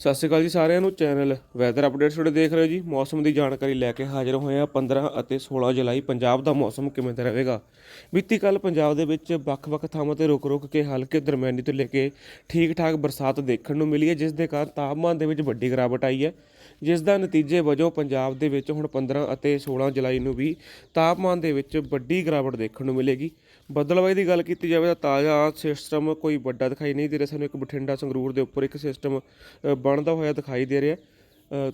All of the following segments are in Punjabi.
ਸਤਿ ਸ਼੍ਰੀ ਅਕਾਲ ਜੀ ਸਾਰਿਆਂ ਨੂੰ ਚੈਨਲ ਵੈਦਰ ਅਪਡੇਟਸ ਤੁਹਾਡੇ ਦੇਖ ਰਹੇ ਹੋ ਜੀ। ਮੌਸਮ ਦੀ ਜਾਣਕਾਰੀ ਲੈ ਕੇ ਹਾਜ਼ਰ ਹੋਏ ਆ 15 ਅਤੇ 16 ਜੁਲਾਈ। ਪੰਜਾਬ ਦਾ ਮੌਸਮ ਕਿਵੇਂ ਦਾ ਰਹੇਗਾ? ਬੀਤੀ ਕੱਲ ਪੰਜਾਬ ਦੇ ਵਿੱਚ ਵੱਖ-ਵੱਖ ਥਾਵਾਂ ਤੇ ਰੁਕ-ਰੁਕ ਕੇ ਹਲਕੇ ਦਰਮਿਆਨੀ ਤੋਂ ਲੈ ਕੇ ਠੀਕ-ਠਾਕ ਬਰਸਾਤ ਦੇਖਣ ਨੂੰ ਮਿਲੀ ਹੈ, ਜਿਸ ਦੇ ਕਾਰਨ ਤਾਪਮਾਨ ਦੇ ਵਿੱਚ ਵੱਡੀ ਗਿਰਾਵਟ ਆਈ ਹੈ। ਜਿਸ ਦਾ ਨਤੀਜੇ ਵਜੋਂ ਪੰਜਾਬ ਦੇ ਵਿੱਚ ਹੁਣ 15 ਅਤੇ 16 ਜੁਲਾਈ ਨੂੰ ਵੀ ਤਾਪਮਾਨ ਦੇ ਵਿੱਚ ਵੱਡੀ ਗਿਰਾਵਟ ਦੇਖਣ ਨੂੰ ਮਿਲੇਗੀ। ਬੱਦਲਵਾਈ ਦੀ ਗੱਲ ਕੀਤੀ ਜਾਵੇ ਤਾਂ ਤਾਜ਼ਾ ਸਿਸਟਮ ਕੋਈ ਵੱਡਾ ਦਿਖਾਈ ਨਹੀਂ ਦੇ ਰਿਹਾ। ਸਾਨੂੰ ਇੱਕ ਬਠਿੰਡਾ ਸੰਗਰੂਰ ਦੇ ਉੱਪਰ ਇੱਕ ਸਿਸਟਮ ਬਣਦਾ ਹੋਇਆ ਦਿਖਾਈ ਦੇ ਰਿਹਾ।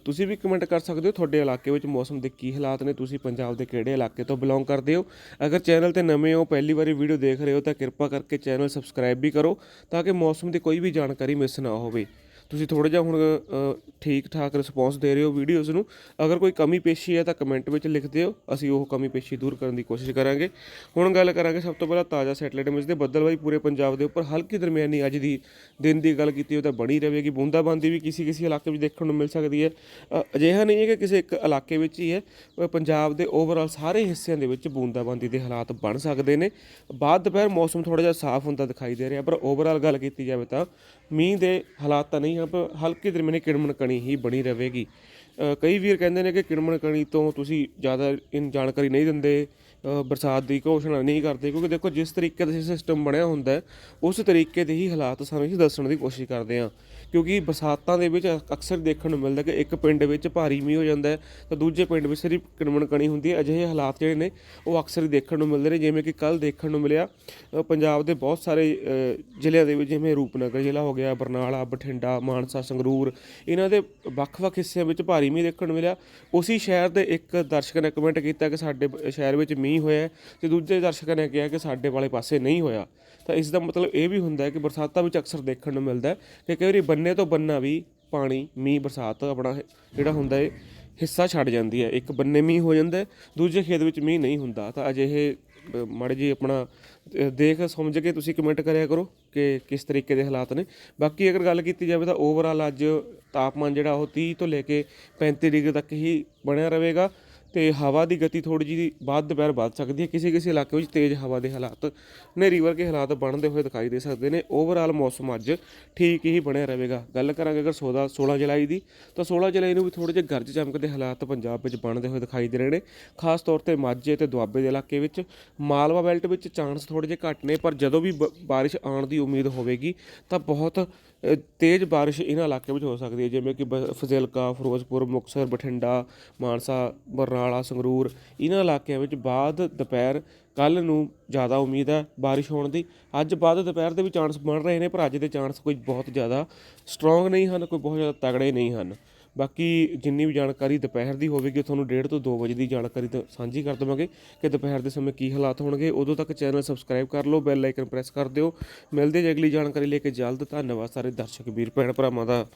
ਤੁਸੀਂ ਵੀ ਕਮੈਂਟ ਕਰ ਸਕਦੇ ਹੋ ਤੁਹਾਡੇ ਇਲਾਕੇ ਵਿੱਚ ਮੌਸਮ ਦੇ ਕੀ ਹਾਲਾਤ ਨੇ। ਤੁਸੀਂ ਪੰਜਾਬ ਦੇ ਕਿਹੜੇ ਇਲਾਕੇ ਤੋਂ ਬਿਲੋਂਗ ਕਰਦੇ ਹੋ? ਅਗਰ ਚੈਨਲ ਤੇ ਨਵੇਂ ਹੋ, ਪਹਿਲੀ ਵਾਰੀ ਵੀਡੀਓ ਦੇਖ ਰਹੇ ਹੋ ਤਾਂ ਕਿਰਪਾ ਕਰਕੇ ਚੈਨਲ ਸਬਸਕ੍ਰਾਈਬ ਵੀ ਕਰੋ ਤਾਂ ਕਿ ਮੌਸਮ ਦੀ ਕੋਈ ਵੀ ਜਾਣਕਾਰੀ ਮਿਸ ਨਾ ਹੋਵੇ। ਤੁਸੀਂ ਥੋੜਾ ਜਿਹਾ ਹੁਣ ਠੀਕ ਠਾਕ ਰਿਸਪੌਂਸ ਦੇ ਰਹੇ ਹੋ ਵੀਡੀਓਜ਼ ਨੂੰ, ਅਗਰ ਕੋਈ ਕਮੀ ਪੇਸ਼ੀ ਹੈ ਤਾਂ ਕਮੈਂਟ ਵਿੱਚ ਲਿਖ ਦਿਓ, ਅਸੀਂ ਉਹ ਕਮੀ ਪੇਸ਼ੀ ਦੂਰ ਕਰਨ ਦੀ ਕੋਸ਼ਿਸ਼ ਕਰਾਂਗੇ। ਹੁਣ ਗੱਲ ਕਰਾਂਗੇ ਸਭ ਤੋਂ ਪਹਿਲਾਂ ਤਾਜ਼ਾ ਸੈਟਲਾਈਟ ਇਮੇਜ ਦੇ ਬੱਦਲਬਾਈ ਪੂਰੇ ਪੰਜਾਬ ਦੇ ਉੱਪਰ ਹਲਕੀ ਦਰਮਿਆਨੀ ਅੱਜ ਦੀ ਦਿਨ ਦੀ ਗੱਲ ਕੀਤੀ, ਉਹ ਤਾਂ ਬਣੀ ਰਹੇਗੀ। ਬੂੰਦਾਬਾਂਦੀ ਵੀ ਕਿਸੇ ਕਿਸੇ ਇਲਾਕੇ ਵਿੱਚ ਦੇਖਣ ਨੂੰ ਮਿਲ ਸਕਦੀ ਹੈ। ਅਜਿਹਾ ਨਹੀਂ ਹੈ ਕਿ ਕਿਸੇ ਇੱਕ ਇਲਾਕੇ ਵਿੱਚ ਹੀ ਹੈ ਪੰਜਾਬ ਦੇ ਓਵਰਆਲ ਸਾਰੇ ਹਿੱਸਿਆਂ ਦੇ ਵਿੱਚ ਬੂੰਦਾਬਾਂਦੀ ਦੇ ਹਾਲਾਤ ਬਣ ਸਕਦੇ ਨੇ। ਬਾਅਦ ਦੁਪਹਿਰ ਮੌਸਮ ਥੋੜਾ ਜਿਹਾ ਸਾਫ਼ ਹੁੰਦਾ ਦਿਖਾਈ ਦੇ ਰਿਹਾ, ਪਰ ਓਵਰਆਲ ਗੱਲ ਕੀਤੀ ਜਾਵੇ ਤਾਂ ਮੀਂਹ ਦੇ ਹਾਲਾਤ ਤਾਂ ਨਹੀਂ ਹਨ ਪਰ ਹਲਕੀ ਦਰਮਿਆਨੀ ਕਿਣਮਣ ਕਣੀ ਹੀ ਬਣੀ ਰਹੇਗੀ। ਕਈ ਵੀਰ ਕਹਿੰਦੇ ਨੇ ਕਿ ਕਿੜਮਣ ਕਣੀ ਤੋਂ ਤੁਸੀਂ ਜ਼ਿਆਦਾ ਇਨ ਜਾਣਕਾਰੀ ਨਹੀਂ ਦਿੰਦੇ। ਬਰਸਾਤ ਦੀ ਘੋਸ਼ਣਾ ਨਹੀਂ ਕਰਦੇ ਕਿਉਂਕਿ ਦੇਖੋ ਜਿਸ ਤਰੀਕੇ ਦਾ ਸਿਸਟਮ ਬਣਿਆ ਹੁੰਦਾ ਉਸ ਤਰੀਕੇ ਦੇ ਹੀ ਹਾਲਾਤ ਸਾਨੂੰ ਅਸੀਂ ਦੱਸਣ ਦੀ ਕੋਸ਼ਿਸ਼ ਕਰਦੇ ਹਾਂ। ਕਿਉਂਕਿ ਬਰਸਾਤਾਂ ਦੇ ਵਿੱਚ ਅਕਸਰ ਦੇਖਣ ਨੂੰ ਮਿਲਦਾ ਕਿ ਇੱਕ ਪਿੰਡ ਵਿੱਚ ਭਾਰੀ ਮੀਂਹ ਹੋ ਜਾਂਦਾ ਹੈ ਤਾਂ ਦੂਜੇ ਪਿੰਡ ਵਿੱਚ ਸਿਰਫ ਕਿਣਮਣ ਕਣੀ ਹੁੰਦੀ ਹੈ। ਅਜਿਹੇ ਹਾਲਾਤ ਜਿਹੜੇ ਨੇ, ਉਹ ਅਕਸਰ ਹੀ ਦੇਖਣ ਨੂੰ ਮਿਲਦੇ ਨੇ। ਜਿਵੇਂ ਕਿ ਕੱਲ ਦੇਖਣ ਨੂੰ ਮਿਲਿਆ ਪੰਜਾਬ ਦੇ ਬਹੁਤ ਸਾਰੇ ਜ਼ਿਲ੍ਹਿਆਂ ਦੇ ਵਿੱਚ ਜਿਵੇਂ ਰੂਪਨਗਰ ਜ਼ਿਲ੍ਹਾ ਹੋ ਗਿਆ, ਬਰਨਾਲਾ, ਬਠਿੰਡਾ, ਮਾਨਸਾ, ਸੰਗਰੂਰ, ਇਹਨਾਂ ਦੇ ਵੱਖ-ਵੱਖ ਹਿੱਸਿਆਂ ਵਿੱਚ ਭਾਰੀ ਮੀਂਹ ਦੇਖਣ ਨੂੰ ਮਿਲਿਆ। ਉਸੇ ਸ਼ਹਿਰ ਦੇ ਇੱਕ ਦਰਸ਼ਕ ਨੇ ਕਮੈਂਟ ਕੀਤਾ ਕਿ ਸਾਡੇ ਸ਼ਹਿਰ ਵਿੱਚ ਮੀਂਹ ਹੋਇਆ ਹੈ ਤੇ ਦੂਜੇ ਦਰਸ਼ਕਾਂ ਨੇ ਕਿਹਾ ਕਿ ਸਾਡੇ ਵਾਲੇ ਪਾਸੇ ਨਹੀਂ ਹੋਇਆ। ਤਾਂ ਇਸ ਦਾ ਮਤਲਬ ਇਹ ਵੀ ਹੁੰਦਾ ਹੈ ਕਿ ਬਰਸਾਤਾਂ ਵਿੱਚ ਅਕਸਰ ਦੇਖਣ ਨੂੰ ਮਿਲਦਾ ਹੈ ਕਿ ਕਈ ਵਾਰੀ ਬੰਨੇ ਤੋਂ ਬੰਨਾ ਵੀ ਪਾਣੀ ਮੀਂਹ ਬਰਸਾਤ ਆਪਣਾ ਜਿਹੜਾ ਹੁੰਦਾ ਹੈ ਹਿੱਸਾ ਛੱਡ ਜਾਂਦੀ ਹੈ। ਇੱਕ ਬੰਨੇ ਮੀਂਹ ਹੋ ਜਾਂਦਾ ਦੂਜੇ ਖੇਤ ਵਿੱਚ ਮੀਂਹ ਨਹੀਂ ਹੁੰਦਾ। ਤਾਂ ਅਜਿਹੇ ਅ, ਮਾੜੇ ਜੀ ਆਪਣਾ ਦੇਖ ਸਮਝ ਕੇ ਤੁਸੀਂ ਕਮੈਂਟ ਕਰਿਆ ਕਰੋ ਕਿ ਕਿਸ ਤਰੀਕੇ ਦੇ ਹਾਲਾਤ ਨੇ। ਬਾਕੀ ਅਗਰ ਗੱਲ ਕੀਤੀ ਜਾਵੇ ਤਾਂ ਓਵਰਆਲ ਅੱਜ ਤਾਪਮਾਨ ਜਿਹੜਾ ਉਹ 30 ਤੋਂ ਲੈ ਕੇ 35 ਡਿਗਰੀ ਤੱਕ ਹੀ ਬਣਿਆ ਰਹੇਗਾ। ਤੇ ਹਵਾ ਦੀ ਗਤੀ ਥੋੜੀ ਜਿਹੀ ਬਾਅਦ ਦੁਪਹਿਰ ਵੱਧ ਸਕਦੀ ਹੈ। ਕਿਸੇ ਕਿਸੇ ਇਲਾਕੇ ਵਿੱਚ ਤੇਜ਼ ਹਵਾ ਦੇ ਹਾਲਾਤ ਹਨੇਰੀ ਵਰਗੇ ਹਾਲਾਤ ਬਣਦੇ ਹੋਏ ਦਿਖਾਈ ਦੇ ਸਕਦੇ ਨੇ। ਓਵਰਆਲ ਮੌਸਮ ਅੱਜ ਠੀਕ ਹੀ ਬਣਿਆ ਰਹੇਗਾ। ਗੱਲ ਕਰਾਂਗੇ ਅਗਰ 16 16 ਜੁਲਾਈ ਦੀ, ਤਾਂ 16 ਜੁਲਾਈ ਨੂੰ ਵੀ ਥੋੜੇ ਜਿਹੇ ਗਰਜ ਚਮਕਦੇ ਹਾਲਾਤ ਪੰਜਾਬ ਵਿੱਚ ਬਣਦੇ ਹੋਏ ਦਿਖਾਈ ਦੇ ਰਹੇ ਨੇ। ਖਾਸ ਤੌਰ ਤੇ ਮਾਝੇ ਤੇ ਦੁਆਬੇ ਦੇ ਇਲਾਕੇ ਵਿੱਚ ਮਾਲਵਾ ਬੈਲਟ ਵਿੱਚ ਚਾਂਸ ਥੋੜੇ ਜਿਹੇ ਘੱਟ ਨੇ, ਪਰ ਜਦੋਂ ਵੀ ਬ- ਬਾਰਿਸ਼ ਆਉਣ ਦੀ ਉਮੀਦ ਹੋਵੇਗੀ, ਤਾਂ ਬਹੁਤ ਤੇਜ਼ ਬਾਰਿਸ਼ ਇਹਨਾਂ ਇਲਾਕਿਆਂ ਵਿੱਚ ਹੋ ਸਕਦੀ ਹੈ, ਜਿਵੇਂ ਕਿ ਬ- ਫਜ਼ਿਲਕਾ, ਫਿਰੋਜ਼ਪੁਰ, ਮੁਕਤਸਰ, ਬਠਿੰਡਾ, ਮਾਨਸਾ, ਬਰਨਾਲਾ, ਸੰਗਰੂਰ, ਇਹਨਾਂ ਇਲਾਕਿਆਂ ਵਿੱਚ ਬਾਅਦ ਦੁਪਹਿਰ ਕੱਲ੍ਹ ਨੂੰ ਜ਼ਿਆਦਾ ਉਮੀਦ ਹੈ ਬਾਰਿਸ਼ ਹੋਣ ਦੀ। ਅੱਜ ਬਾਅਦ ਦੁਪਹਿਰ ਦੇ ਵੀ ਚਾਂਸ ਬਣ ਰਹੇ ਨੇ, ਪਰ ਅੱਜ ਦੇ ਚਾਂਸ ਕੋਈ ਬਹੁਤ ਜ਼ਿਆਦਾ ਸਟਰੋਂਗ ਨਹੀਂ ਹਨ, ਕੋਈ ਬਹੁਤ ਜ਼ਿਆਦਾ ਤਗੜੇ ਨਹੀਂ ਹਨ। ਬਾਕੀ ਜਿੰਨੀ ਵੀ ਜਾਣਕਾਰੀ ਦੁਪਹਿਰ ਦੀ ਹੋਵੇਗੀ, ਤੁਹਾਨੂੰ 1:30 ਤੋਂ 2 ਵਜੇ ਦੀ ਜਾਣਕਾਰੀ ਤਾਂ ਸਾਂਝੀ ਕਰ ਦੇਵਾਂਗੇ ਕਿ ਦੁਪਹਿਰ ਦੇ ਸਮੇਂ ਕੀ ਹਾਲਾਤ ਹੋਣਗੇ। ਉਦੋਂ ਤੱਕ ਚੈਨਲ ਸਬਸਕ੍ਰਾਈਬ ਕਰ ਲਓ, ਬੈਲ ਆਈਕਨ ਪ੍ਰੈਸ ਕਰ ਦਿਓ। ਮਿਲਦੇ ਜੇ ਅਗਲੀ ਜਾਣਕਾਰੀ ਲੈ ਕੇ। ਜਲਦ ਧੰਨਵਾਦ ਸਾਰੇ ਦਰਸ਼ਕ, ਵੀਰ, ਭੈਣ ਭਰਾਵਾਂ ਦਾ।